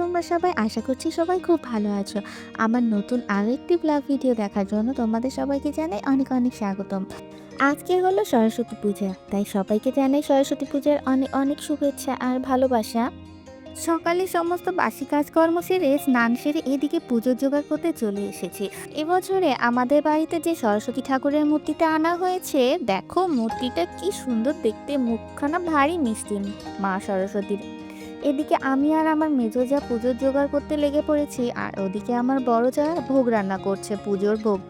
তোমরা সবাই আশা করছি সবাই খুব ভালো আছো। আমার নতুন আরও একটি ব্লগ ভিডিও দেখার জন্য তোমাদের সবাইকে জানাই অনেক অনেক স্বাগতম। আজকে হলো সরস্বতী পূজা, তাই সবাইকে জানাই সরস্বতী পূজার অনেক অনেক শুভেচ্ছা আর ভালোবাসা। সকালে সমস্ত বাসি কাজকর্ম সেরে স্নান সেরে এদিকে পুজোর জোগাড় করতে চলে এসেছি। এবছরে আমাদের বাড়িতে যে সরস্বতী ঠাকুরের মূর্তিটা আনা হয়েছে, দেখো মূর্তিটা কি সুন্দর দেখতে, মুখখানা ভারী মিষ্টি। মা সরস্বতীর এদিকে আমি আর আমার মেজো যা পুজোর জোগাড় করতে লেগে পড়েছি, আর ওদিকে আমার বড় যা ভোগ রান্না করছে পুজোর ভোগ।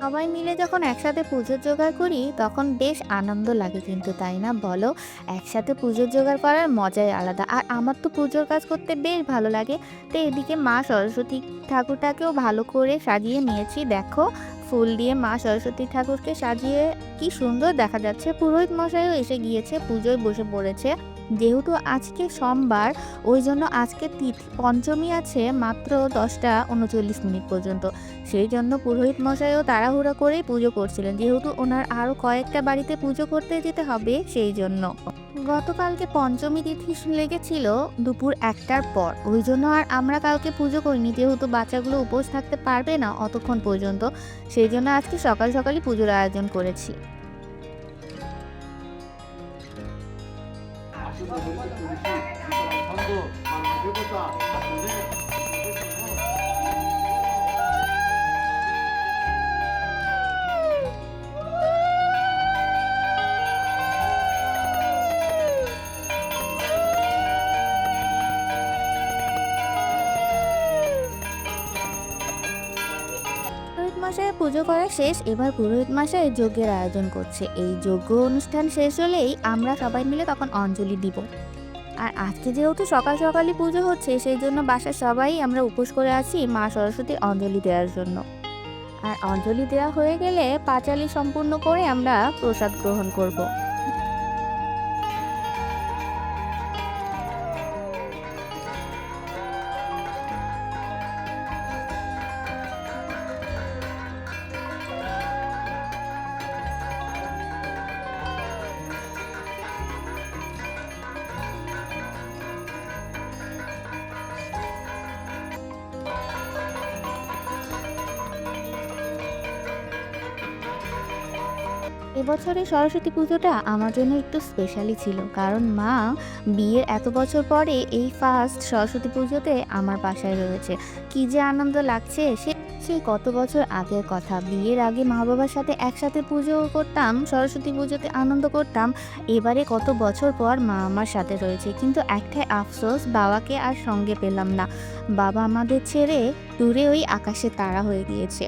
সবাই মিলে যখন একসাথে পুজোর জোগাড় করি, তখন বেশ আনন্দ লাগে কিন্তু, তাই না? বলো, একসাথে পুজোর জোগাড় করার মজাই আলাদা। আর আমার তো পুজোর কাজ করতে বেশ ভালো লাগে। তো এদিকে মা সরস্বতী ঠাকুরটাকেও ভালো করে সাজিয়ে নিয়েছি। দেখো, ফুল দিয়ে মা সরস্বতী ঠাকুরকে সাজিয়ে কি সুন্দর দেখা যাচ্ছে। পুরোহিত মশাইও এসে গিয়েছে, পুজোয় বসে পড়েছে। যেহেতু আজকে সোমবার ওই জন্য আজকে তিথি পঞ্চমী আছে মাত্র দশটা উনচল্লিশ মিনিট পর্যন্ত। সেই জন্য পুরোহিত মশাইও তাড়াহুড়া করেই পুজো করছিলেন। যেহেতু ওনার আরও কয়েকটা বাড়িতে পুজো করতে যেতে হবে সেই জন্য গতকালকে পঞ্চমী তিথি লেগেছিল দুপুর একটার পর। ওই জন্য আর আমরা কালকে পুজো করিনি, যেহেতু বাচ্চাগুলো উপোস থাকতে পারবে না অতক্ষণ পর্যন্ত। সেই জন্য আজকে সকাল সকালই পুজোর আয়োজন করেছি। 좀 내리실 분이 전부 해보자. পুজো করা শেষ, এবার পুরোহিত মাসায় যজ্ঞের আয়োজন করছে। এই যজ্ঞ অনুষ্ঠান শেষ হলেই আমরা সবাই মিলে তখন অঞ্জলি দিব। আর আজকে যেহেতু সকাল সকালই পুজো হচ্ছে, সেই জন্য বাসার সবাই আমরা উপোস করে আছি মা সরস্বতী অঞ্জলি দেওয়ার জন্য। আর অঞ্জলি দেওয়া হয়ে গেলে পাঁচালি সম্পূর্ণ করে আমরা প্রসাদ গ্রহণ করব। এবছরের সরস্বতী পুজোটা আমার জন্য একটু স্পেশালি ছিল। কারণ মা বিয়ের এত বছর পরে এই ফার্স্ট সরস্বতী পুজোতে আমার বাসায় রয়েছে। কি যে আনন্দ লাগছে, সে সেই কত বছর আগের কথা। বিয়ের আগে মা বাবার সাথে একসাথে পুজো করতাম, সরস্বতী পুজোতে আনন্দ করতাম। এবারে কত বছর পর মা আমার সাথে রয়েছে। কিন্তু একটাই আফসোস, বাবাকে আর সঙ্গে পেলাম না। বাবা আমাদের ছেড়ে দূরে ওই আকাশে তারা হয়ে গিয়েছে।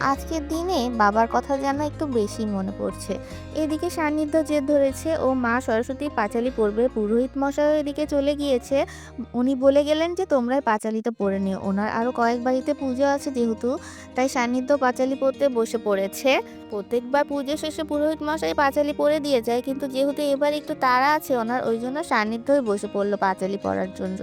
আজকের দিনে বাবার কথা যেন একটু বেশি মনে পড়ছে। এদিকে সান্নিধ্য জেদ ধরেছে ও মা সরস্বতী পাঁচালি পড়বে। পুরোহিত মশাই এদিকে চলে গিয়েছে। উনি বলে গেলেন যে, তোমরাই পাঁচালিটা পড়ে নিও। ওনার আরও কয়েক বাড়িতে পুজো আছে যেহেতু, তাই সান্নিধ্য পাঁচালি পড়তে বসে পড়েছে। প্রত্যেকবার পুজো শেষে পুরোহিত মশাই পাঁচালি পড়ে দিয়ে যায়, কিন্তু যেহেতু এবার একটু তাড়া আছে ওনার, ওই জন্য সান্নিধ্যই বসে পড়ল পাঁচালি পড়ার জন্য।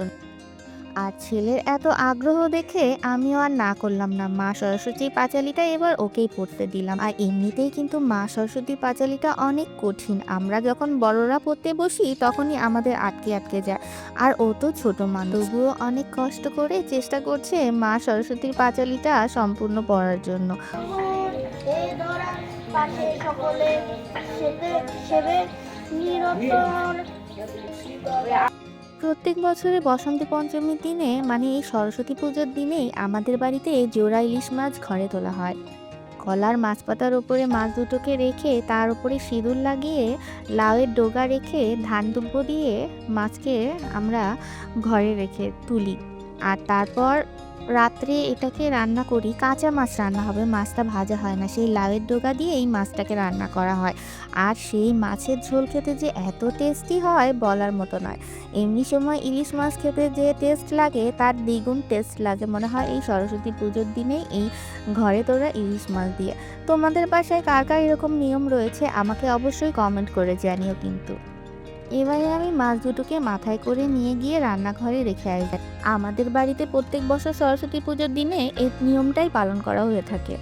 আর ছেলের এত আগ্রহ দেখে আমিও আর না করলাম না। মা সরস্বতীর পাঁচালিটা এবার ওকেই পড়তে দিলাম। আর এমনিতেই কিন্তু মা সরস্বতীর পাঁচালিটা অনেক কঠিন। আমরা যখন বড়রা পড়তে বসি, তখনই আমাদের আটকে আটকে যায়। আর ও তো ছোট মানুষ। তবুও অনেক কষ্ট করে চেষ্টা করছে মা সরস্বতীর পাঁচালিটা সম্পূর্ণ পড়ার জন্য। সকলে সেবে সেবে নিরন্তর প্রত্যেক বছরে বসন্ত পঞ্চমীর দিনে মানে এই সরস্বতী পুজোর দিনেই আমাদের বাড়িতে জোড়া ইলিশ মাছ ঘরে তোলা হয়। কলার মাছ পাতার ওপরে মাছ দুটোকে রেখে তার উপরে সিঁদুর লাগিয়ে লাউয়ের ডোগা রেখে ধান দুব্ব দিয়ে মাছকে আমরা ঘরে রেখে তুলি। আর তারপর রাত্রে এটাকে রান্না করি, কাঁচা মাছ রান্না হবে, মাছটা ভাজা হয় না, সেই লাউয়ের ডোগা দিয়ে এই মাছটাকে রান্না করা হয়। আর সেই মাছের ঝোল খেতে যে এত টেস্টি হয় বলার মতো নয়। এমনি সময় ইলিশ মাছ খেতে যে টেস্ট লাগে, তার দ্বিগুণ টেস্ট লাগে মনে হয় এই সরস্বতী পুজোর দিনে এই ঘরে তোরা ইলিশ মাছ দিয়ে। তোমাদের বাসায় কার কার এরকম নিয়ম রয়েছে, আমাকে অবশ্যই কমেন্ট করে জানিও কিন্তু। এবারে আমি মাছ দুটোকে মাথায় করে নিয়ে গিয়ে রান্নাঘরে রেখে আসি। আমাদের বাড়িতে প্রত্যেক বছর সরস্বতী পুজোর দিনে এই নিয়মটাই পালন করা হয়ে থাকে।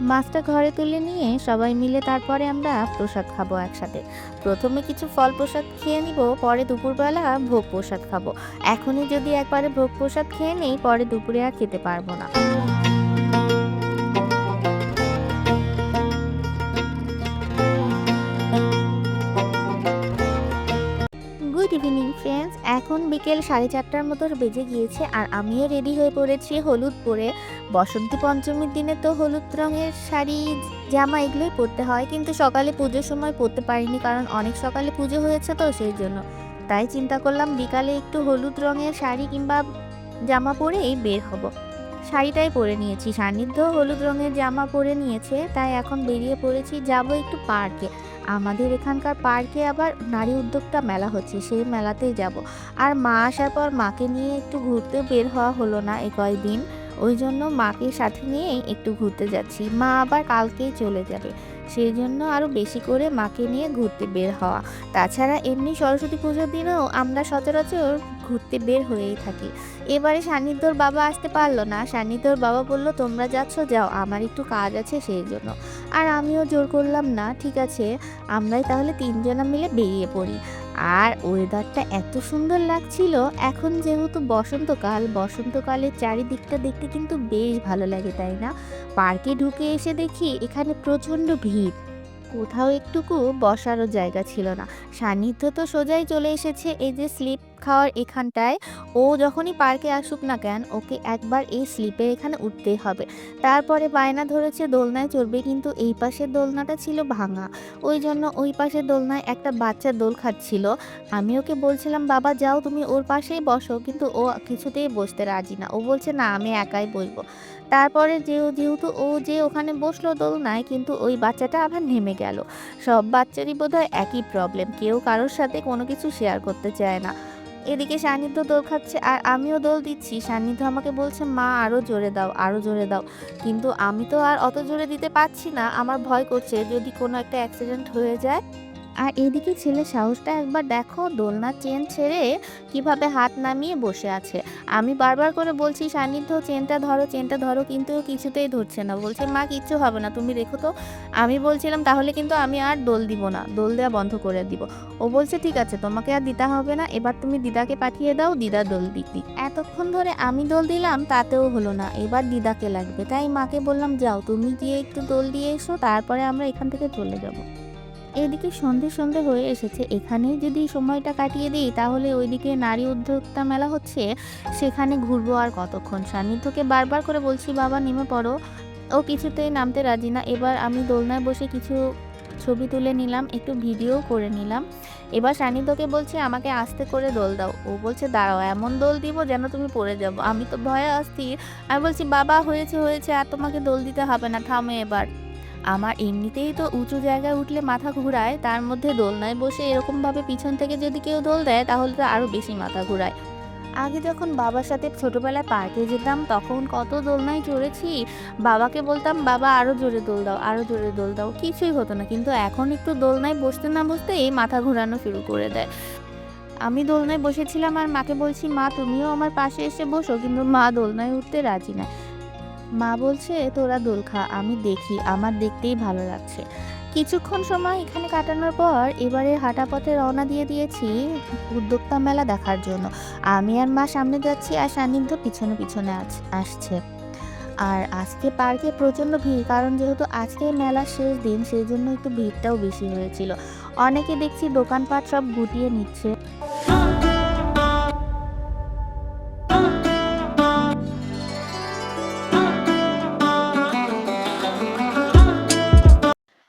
মাছটা ঘরে তুলে নিয়ে সবাই মিলে তারপরে আমরা প্রসাদ খাব একসাথে। প্রথমে কিছু ফল প্রসাদ খেয়ে নিব, পরে দুপুরবেলা ভোগ প্রসাদ খাব। এখনই যদি একবারে ভোগ প্রসাদ খেয়ে নেই, পরে দুপুরে আর খেতে পারব না। ফ্রেন্ডস এখন বিকেল সাড়ে চারটার মতো বেজে গিয়েছে আর আমিও রেডি হয়ে পড়েছি হলুদ পরে। বসন্তী পঞ্চমীর দিনে তো হলুদ রঙের শাড়ি, জামা এগুলোই পরতে হয়, কিন্তু সকালে পুজোর সময় পরতে পারিনি কারণ অনেক সকালে পুজো হয়েছে তো সেই জন্য। তাই চিন্তা করলাম বিকালে একটু হলুদ রঙের শাড়ি কিংবা জামা পরেই বের হব। শাড়িটাই পরে নিয়েছি। সান্নিধ্য হলুদ রঙের জামা পরে নিয়েছে, তাই এখন বেরিয়ে পড়েছি। যাব একটু পার্কে। আমাদের এখানকার পার্কে আবার নারী উদ্যোক্তা মেলা হচ্ছে, সেই মেলাতেই যাব। আর মা আসার পর মাকে নিয়ে একটু ঘুরতে বের হওয়া হলো না এ কয়েকদিন ওই জন্য মাকে সাথে নিয়েই একটু ঘুরতে যাচ্ছি। মা আবার কালকেই চলে যাবে। সেই জন্য আরও বেশি করে মাকে নিয়ে ঘুরতে বের হওয়া। তাছাড়া এমনি সরস্বতী পুজোর দিনেও আমরা সচরাচর ঘুরতে বের হয়েই থাকি। এবারে সান্নিধ্যর বাবা আসতে পারল না। সান্নিধ্যর বাবা বলল, তোমরা যাচ্ছ, যাও, আমার একটু কাজ আছে সেই জন্য। আর আমিও জোর করলাম, না, ঠিক আছে, আমরাই তাহলে তিনজনা মিলে বেরিয়ে পড়ি। আর ওয়েদারটা এত সুন্দর লাগছিল, এখন যেহেতু বসন্তকাল, বসন্তকালের চারিদিকটা দেখতে কিন্তু বেশ ভালো লাগে, তাই না? পার্কে ঢুকে এসে দেখি এখানে প্রচণ্ড ভিড়। কোথাও একটুকু বসারও জায়গা ছিল না। সান্নিধ্য তো সোজাই চলে এসেছে, এই যে স্লিপ খাওয়ার এখানটায়, ও যখনই পার্কে আসুক না কেন, ওকে একবার এই স্লিপে এখানে উঠতেই হবে। তারপরে বায়না ধরেছে দোলনায় চড়বে, কিন্তু এই পাশের দোলনাটা ছিল ভাঙা। ওই জন্য ওই পাশের দোলনায় একটা বাচ্চা দোল খাচ্ছিল। আমি ওকে বলছিলাম, বাবা, যাও, তুমি ওর পাশেই বসো। কিন্তু ও কিছুতেই বসতে রাজি না। ও বলছে, না, আমি একাই বসবো। তারপরে যে, যেহেতু ও যে ওখানে বসল দোলনায়, কিন্তু ওই বাচ্চাটা আবার নেমে গেল। সব বাচ্চারই বোধহয় একই প্রবলেম কেউ কারোর সাথে কোনো কিছু শেয়ার করতে চায় না। এদিকে সান্নিধ্য দোল খাচ্ছে আর আমিও দোল দিচ্ছি। সান্নিধ্য আমাকে বলছে, মা আরও জোরে দাও আরও জোরে দাও। কিন্তু আমি তো আর অত জোরে দিতে পারছি না। আমার ভয় করছে যদি কোনো একটা অ্যাক্সিডেন্ট হয়ে যায় আর এদিকে ছেলে সাহসটা একবার দেখো, দোলনা চেন ছেড়ে কীভাবে হাত নামিয়ে বসে আছে। আমি বারবার করে বলছি, সান্নিধ্য, চেনটা ধরো চেনটা ধরো, কিন্তু কিছুতেই ধরছে না। বলছে, মা, কিচ্ছু হবে না, তুমি রেখো তো। আমি বলছিলাম, তাহলে কিন্তু আমি আর দোল দিব না, দোল দেওয়া বন্ধ করে দিব। ও বলছে, ঠিক আছে, তোমাকে আর দিতে হবে না, এবার তুমি দিদাকে পাঠিয়ে দাও, দিদা দোল দিতি এতক্ষণ ধরে আমি দোল দিলাম, তাতেও হলো না, এবার দিদাকে লাগবে। তাই মাকে বললাম, যাও, তুমি গিয়ে একটু দোল দিয়ে এসো, তারপরে আমরা এখান থেকে চলে যাব। এদিকে সন্ধে সন্ধে হয়ে এসেছে। এখানেই যদি সময়টা কাটিয়ে দিই, তাহলে ওইদিকে নারী উদ্যোক্তা মেলা হচ্ছে। সেখানে ঘুরবো আর কতক্ষণ? সান্নিধ্যকে বারবার করে বলছি, বাবা, নেমে পড়ো। ও কিছুতেই নামতে রাজি না। এবার আমি দোলনায় বসে কিছু ছবি তুলে নিলাম, একটু ভিডিও করে নিলাম। এবার সান্নিধ্যকে বলছে, আমাকে আস্তে করে দোল দাও। ও বলছে, দাঁড়াও, এমন দোল দিব যেন তুমি পড়ে যাব। আমি তো ভয়ে আসছি আমি বলছি, বাবা, হয়েছে হয়েছে, আর তোমাকে দোল দিতে হবে না। থামে এবার। আমার এমনিতেই তো উঁচু জায়গায় উঠলে মাথা ঘুরায়, তার মধ্যে দোলনায় বসে এরকমভাবে পিছন থেকে যদি কেউ দোল দেয়, তাহলে তো আরও বেশি মাথা ঘুরায়। আগে যখন বাবার সাথে ছোটোবেলায় পার্কে যেতাম, তখন কত দোলনায় চড়েছি। বাবাকে বলতাম, বাবা আরও জোরে দোল দাও আরও জোরে দোল দাও। কিছুই হতো না, কিন্তু এখন একটু দোলনায় বসতে না বসতেই মাথা ঘোরানো শুরু করে দেয়। আমি দোলনায় বসেছিলাম আর মাকে বলছি, মা, তুমিও আমার পাশে এসে বসো। কিন্তু মা দোলনায় উঠতে রাজি না। মা বলছে, তোরা দোল খা, আমি দেখি, আমার দেখতেই ভালো লাগছে। কিছুক্ষণ সময় এখানে কাটানোর পর এবারে হাঁটা পথে রওনা দিয়ে দিয়েছি উদ্যোক্তা মেলা দেখার জন্য। আমি আর মা সামনে যাচ্ছি আর সান্নিধ্য পিছনে পিছনে আসছে। আর আজকে পার্কে প্রচণ্ড ভিড়, কারণ যেহেতু আজকে মেলার শেষ দিন, সেই জন্য একটু ভিড়টাও বেশি হয়েছিল। অনেকে দেখছি দোকানপাট সব গুটিয়ে নিচ্ছে।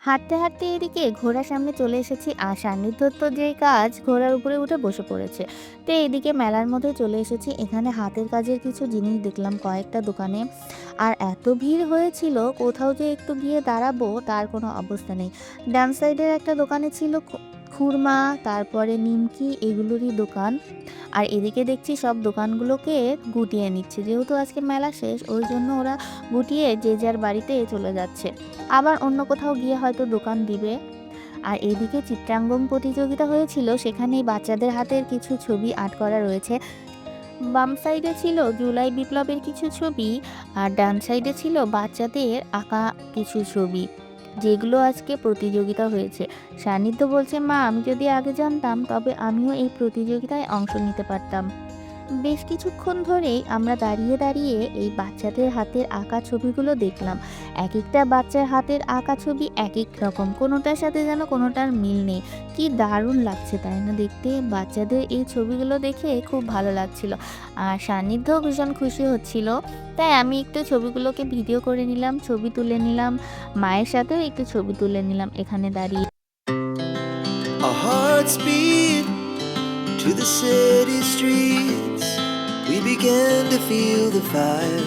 হাঁটতে হাঁটতে এদিকে ঘোড়ার সামনে চলে এসেছি আর সান্নিধ্য তো যেই কাজ ঘোড়ার উপরে উঠে বসে পড়েছে। তো এদিকে মেলার মধ্যে চলে এসেছি। এখানে হাতের কাজের কিছু জিনিস দেখলাম কয়েকটা দোকানে। আর এত ভিড় হয়েছিল, কোথাও যে একটু গিয়ে দাঁড়াবো তার কোনো অবস্থা নেই। ডান সাইডের একটা দোকানে ছিল খুরমা, তারপরে নিমকি, এগুলোরই দোকান। আর এদিকে দেখছি সব দোকানগুলোকে গুটিয়ে নিচ্ছে। যেহেতু আজকে মেলা শেষ, ওই জন্য ওরা গুটিয়ে যে যার বাড়িতে চলে যাচ্ছে। আবার অন্য কোথাও গিয়ে হয়তো দোকান দিবে। আর এদিকে চিত্রাঙ্গন প্রতিযোগিতা হয়েছিল সেখানে বাচ্চাদের হাতের কিছু ছবি আর্ট করা রয়েছে। বাম সাইডে ছিল জুলাই বিপ্লবের কিছু ছবি, আর ডান সাইডে ছিল বাচ্চাদের আঁকা কিছু ছবি। যেগুলো আজকে প্রতিযোগিতা হয়েছে। সান্নিধ্য বলছে, মা, আমি যদি আগে জানতাম, তবে আমিও এই প্রতিযোগিতায় অংশ নিতে পারতাম। বেশ কিছুক্ষণ ধরেই আমরা দাঁড়িয়ে দাঁড়িয়ে এই বাচ্চাদের হাতের আঁকা ছবিগুলো দেখলাম। এক একটা বাচ্চার হাতের আঁকা ছবি এক এক রকম, কোনোটার সাথে যেন কোনোটার মিল নেই। কি দারুণ লাগছে, তাই না? দেখতে বাচ্চাদের এই ছবিগুলো দেখে খুব ভালো লাগছিল আর সান্নিধ্যও ভীষণ খুশি হচ্ছিল। তাই আমি একটু ছবিগুলোকে ভিডিও করে নিলাম, ছবি তুলে নিলাম, মায়ের সাথেও একটু ছবি তুলে নিলাম এখানে দাঁড়িয়ে। To the city streets. We began to feel the fire.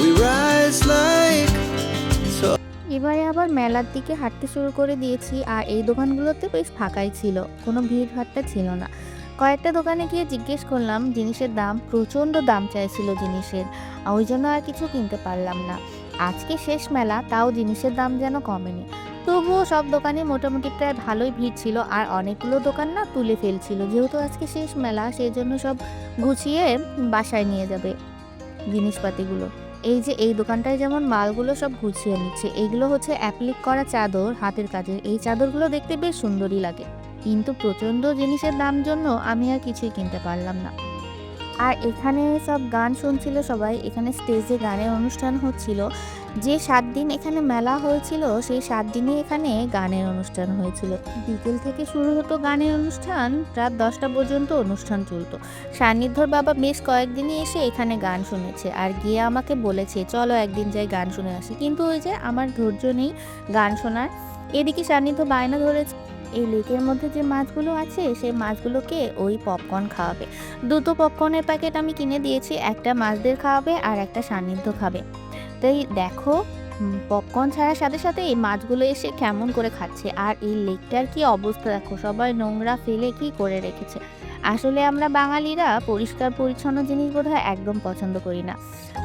We rise like এবারে আবার মেলার দিকে হাঁটতে শুরু করে দিয়েছি, আর এই দোকানগুলোতে বেশ ফাঁকাই ছিল, কোনো ভিড় ভাট্টা ছিল না। কয়েকটা দোকানে গিয়ে জিজ্ঞেস করলাম, জিনিসের দাম, প্রচণ্ড দাম চাইছিল জিনিসের ওই জন্য আর কিছু কিনতে পারলাম না। আজকে শেষ মেলা, তাও জিনিসের দাম যেন কমেনি। তবুও সব দোকানে মোটামুটি প্রায় ভালোই ভিড় ছিল আর অনেকগুলো দোকান না তুলে ফেলছিল। যেহেতু আজকে শেষ মেলা সেই জন্য সব গুছিয়ে বাসায় নিয়ে যাবে জিনিসপাতিগুলো। এই যে এই দোকানটায় যেমন মালগুলো সব গুছিয়ে নিচ্ছে এইগুলো হচ্ছে অ্যাপ্লিক করা চাদর হাতের কাজের। এই চাদরগুলো দেখতে বেশ সুন্দরই লাগে। কিন্তু প্রচণ্ড জিনিসের দাম জন্য আমি আর কিছুই কিনতে পারলাম না। আর এখানে সব গান শুনছিল সবাই। এখানে স্টেজে গানের অনুষ্ঠান হচ্ছিল। যে সাত দিন এখানে মেলা হয়েছিল, সেই সাত দিনে এখানে গানের অনুষ্ঠান হয়েছিল। বিকেল থেকে শুরু হতো গানের অনুষ্ঠান, রাত দশটা পর্যন্ত অনুষ্ঠান চলতো। সান্নিধ্যর বাবা বেশ কয়েকদিনই এসে এখানে গান শুনেছে আর গিয়ে আমাকে বলেছে, চলো একদিন যাই গান শুনে আসি। কিন্তু ওই যে আমার ধৈর্য নেই গান শোনার। এদিকে সান্নিধ্য বায়না ধরেছে এই লেকের মধ্যে যে মাছগুলো আছে, সেই মাছগুলোকে ওই পপকর্ন খাওয়াবে। দুটো পপকর্নের প্যাকেট আমি কিনে দিয়েছি, একটা মাছদের খাওয়াবে আর একটা সান্নিধ্য খাবে। তাই দেখো পপকর্ন ছাড়ার সাথে সাথে এই মাছগুলো এসে কেমন করে খাচ্ছে। আর এই লেকটার কি অবস্থা দেখো, সবাই নোংরা ফেলে কি করে রেখেছে। আসলে আমরা বাঙালিরা পরিষ্কার পরিচ্ছন্ন জিনিস বোধহয় একদম পছন্দ করি না।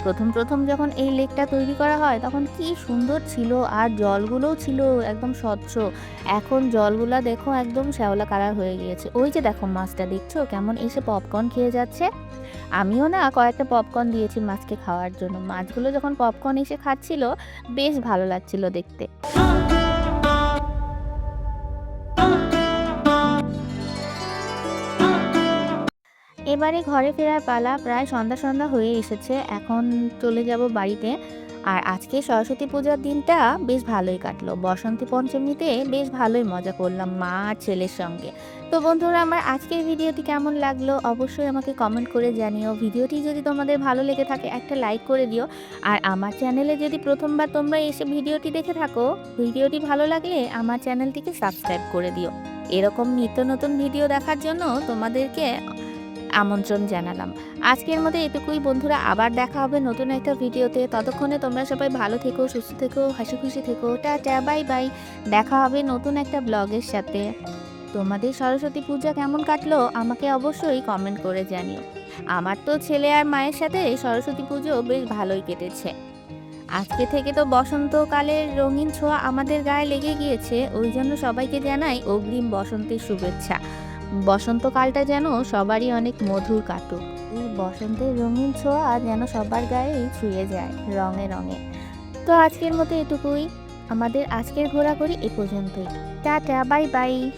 প্রথম প্রথম যখন এই লেকটা তৈরি করা হয়, তখন কি সুন্দর ছিল আর জলগুলোও ছিল একদম স্বচ্ছ। এখন জলগুলো দেখো একদম শ্যাওলা কালার হয়ে গিয়েছে। ওই যে দেখো মাছটা দেখছ? কেমন এসে পপকর্ন খেয়ে যাচ্ছে। আমিও না কয়েকটা পপকর্ন দিয়েছি মাছকে খাওয়ার জন্য। মাছগুলো যখন পপকর্ন এসে খাচ্ছিল, বেশ ভালো লাগছিল দেখতে। এবারে ঘরে ফেরার পালা প্রায় সন্ধ্যা সন্ধ্যা হয়ে এসেছে। এখন চলে যাব বাড়িতে। আর আজকে সরস্বতী পূজার দিনটা বেশ ভালোই কাটলো। বসন্তী পঞ্চমীতে বেশ ভালোই মজা করলাম মা আর ছেলের সঙ্গে। তো বন্ধুরা, আমার আজকের ভিডিওটি কেমন লাগল অবশ্যই আমাকে কমেন্ট করে জানিও। ভিডিওটি যদি তোমাদের ভালো লেগে থাকে, একটা লাইক করে দিও। আর আমার চ্যানেলে যদি প্রথমবার তোমরা এসে ভিডিওটি দেখে থাকো, ভিডিওটি ভালো লাগলে আমার চ্যানেলটিকে সাবস্ক্রাইব করে দিও। এরকম নিত্য নতুন ভিডিও দেখার জন্য তোমাদেরকে আমন্ত্রণ জানালাম। আজকের মতো এটুকুই বন্ধুরা, আবার দেখা হবে নতুন একটা ভিডিওতে। ততক্ষণে তোমরা সবাই ভালো থেকো, সুস্থ থেকো হাসি খুশি থেকো। Tata, bye bye. দেখা হবে নতুন একটা ব্লগের সাথে। তোমাদের সরস্বতী পূজা কেমন কাটলো, আমাকে অবশ্যই কমেন্ট করে জানিও। আমার তো ছেলে আর মায়ের সাথে সরস্বতী পুজো বেশ ভালোই কেটেছে। আজকে থেকে তো বসন্তকালের রঙিন ছোঁয়া আমাদের গায়ে লেগে গিয়েছে, ওই জন্য সবাইকে জানাই অগ্রিম বসন্তের শুভেচ্ছা। বসন্তকালটা যেন সবারই অনেক মধুর কাটুক। এই বসন্তের রঙিন ছোঁয়া যেন সবার গায়েই ছুঁয়ে যায় রঙে রঙে। তো আজকের মতো এটুকুই। আমাদের আজকের ঘোরাঘুরি এ পর্যন্তই। Tata, bye bye.